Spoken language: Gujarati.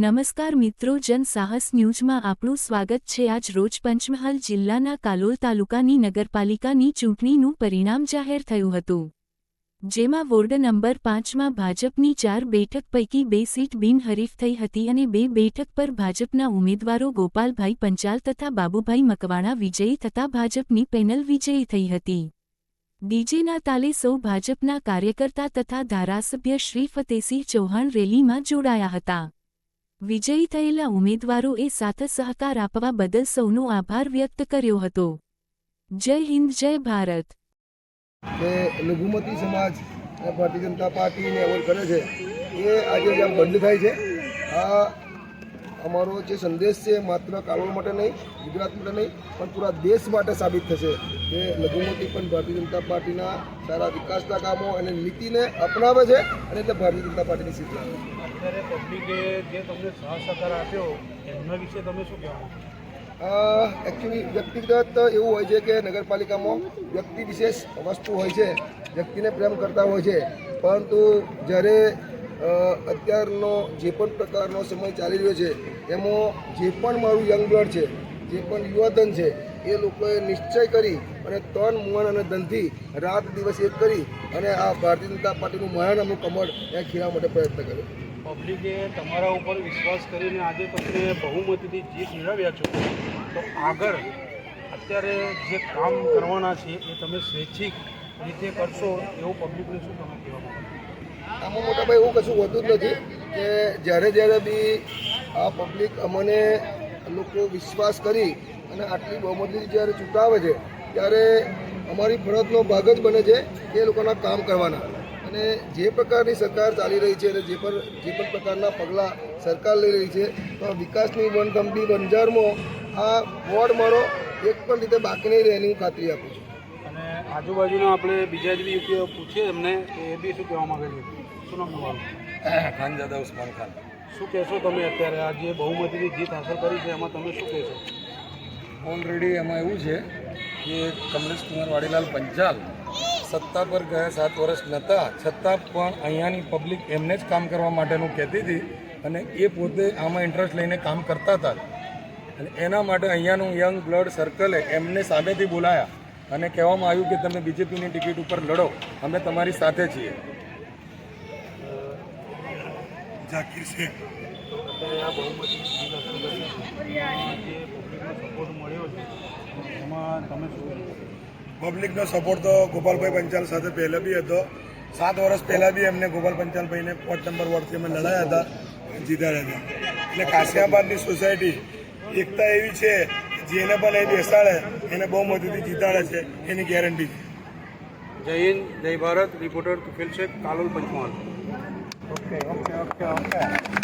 નમસ્કાર મિત્રો, જન સાહસ ન્યૂઝમાં આપણું સ્વાગત છે. આજ રોજ પંચમહાલ જિલ્લાના કાલોલ તાલુકાની નગરપાલિકાની ચૂંટણીનું પરિણામ જાહેર થયું હતું. જેમાં વોર્ડ નંબર પાંચમાં ભાજપની ચાર બેઠક પૈકી બે સીટ બિનહરીફ થઈ હતી અને બે બેઠક પર ભાજપના ઉમેદવારો ગોપાલભાઈ પંચાલ તથા બાબુભાઈ મકવાણા વિજયી થતા ભાજપની પેનલ વિજયી થઈ હતી. ડીજેના તાલે સૌ ભાજપના કાર્યકર્તા તથા ધારાસભ્ય શ્રી ફતેસિંહ ચૌહાણ રેલીમાં જોડાયા હતા. વિજયી થયેલા ઉમેદવારોએ સાથે સહકાર આપવા બદલ સૌનો આભાર વ્યક્ત કર્યો હતો. જય હિન્દ, જય ભારત. લઘુમતી સમાજ ભારતીય જનતા પાર્ટીને કરે છે. એ આજે બંધ થાય છે, આ અમારો જે સંદેશ છે માત્ર કાલોલ માટે નહીં ગુજરાત માટે નહીં પણ પૂરા દેશ માટે સાબિત થશે કે લઘુમતી પણ ભારતીય જનતા પાર્ટીના સારા વિકાસના કામો અને નીતિને અપનાવે છે અને એટલે ભારતીય જનતા પાર્ટીની સીટ લાવે અત્યારે પબ્લિકે જે તમને સહ સહકાર આપ્યો એમના વિશે તમે શું કહેવા એકચ્યુઅલી વ્યક્તિગત એવું હોય છે કે નગરપાલિકામાં વ્યક્તિ વિશેષ વસ્તુ હોય છે વ્યક્તિને પ્રેમ કરતા હોય છે પરંતુ જ્યારે અત્યારનો જે પણ પ્રકારનો સમય ચાલી રહ્યો છે, એમાં જે પણ મારું યંગ બ્લડ છે, જે પણ યુવાધન છે, એ લોકોએ નિશ્ચય કરી અને તન, મન અને ધનથી રાત દિવસ એક કરી અને આ ભારતીય જનતા પાર્ટીનું મહાનામું કમળ એ ખીરા માટે પ્રયત્ન કર્યો. પબ્લિકે તમારા ઉપર વિશ્વાસ કરીને આજે તમને બહુમતીથી જીત મેળવ્યા છો. તો આગળ અત્યારે જે કામ કરવાના છે, એ તમે સ્વૈચ્છિક રીતે કરશો એવું પબ્લિકને શું તમે કહેવા માંગો આમાં મોટા ભાઈ એવું કશું હોતું જ નથી કે જ્યારે જ્યારે બી આ પબ્લિક અમને લોકો વિશ્વાસ કરી અને આટલી બહુમતી જ્યારે ચૂંટાવે છે, ત્યારે અમારી ફરજનો ભાગ જ બને છે એ લોકોના કામ કરવાના. અને જે પ્રકારની સરકાર ચાલી રહી છે અને જે પણ જે પણ પ્રકારના પગલાં સરકાર લઈ રહી છે, તો વિકાસની વનગમતી બંજારમાં આ વોર્ડ મારો એક પણ રીતે બાકી નહીં રહે ખાતરી આપું છું. અને આજુબાજુના આપણે બીજા જ બી પૂછીએ એમને કે એ બી શું કહેવા માંગે છે? શું નામ તમારું? ખાનજાદા ઉસ્માન ખાન. શું કહેશો તમે અત્યારે? આ જે બહુમતીથી જીત હાંસલ કરી છે એમાં તમે શું કહેશો? ઓલરેડી એમાં એવું છે કે કમલેશ કુમાર વાડીલાલ પંચાલ સત્તા પર ગયા સાત વર્ષ નહોતા છતાં પણ અહીંયાની પબ્લિક એમને જ કામ કરવા માટેનું કહેતી હતી અને એ પોતે આમાં ઇન્ટરેસ્ટ લઈને કામ કરતા હતા. અને એના માટે અહીંયાનું યંગ બ્લડ સર્કલે એમને સામેથી બોલાયા અને કહેવામાં આવ્યું કે તમે બીજેપીની ટિકિટ ઉપર લડો અમે તમારી સાથે છીએ. ઝાકીર છે. એમાં તમે પબ્લિકનો સપોર્ટ તો ગોપાલભાઈ પંચાલ સાથે પહેલાં બી હતો. સાત વર્ષ પહેલાં બી એમને ગોપાલ પંચાલભાઈને પાંચ નંબર વોર્ડથી અમે લડાયા હતા જીતાડ્યા હતા એટલે કાશિયાબાદની સોસાયટી એકતા એવી છે જેને પણ એ બેસાડે, એને બહુ મદદથી જીતાડે છે, એની ગેરંટી છે. જય હિન્દ, જય Bharat. Reporter Tufail Shaikh, Kalol Panchmahal. Thank you.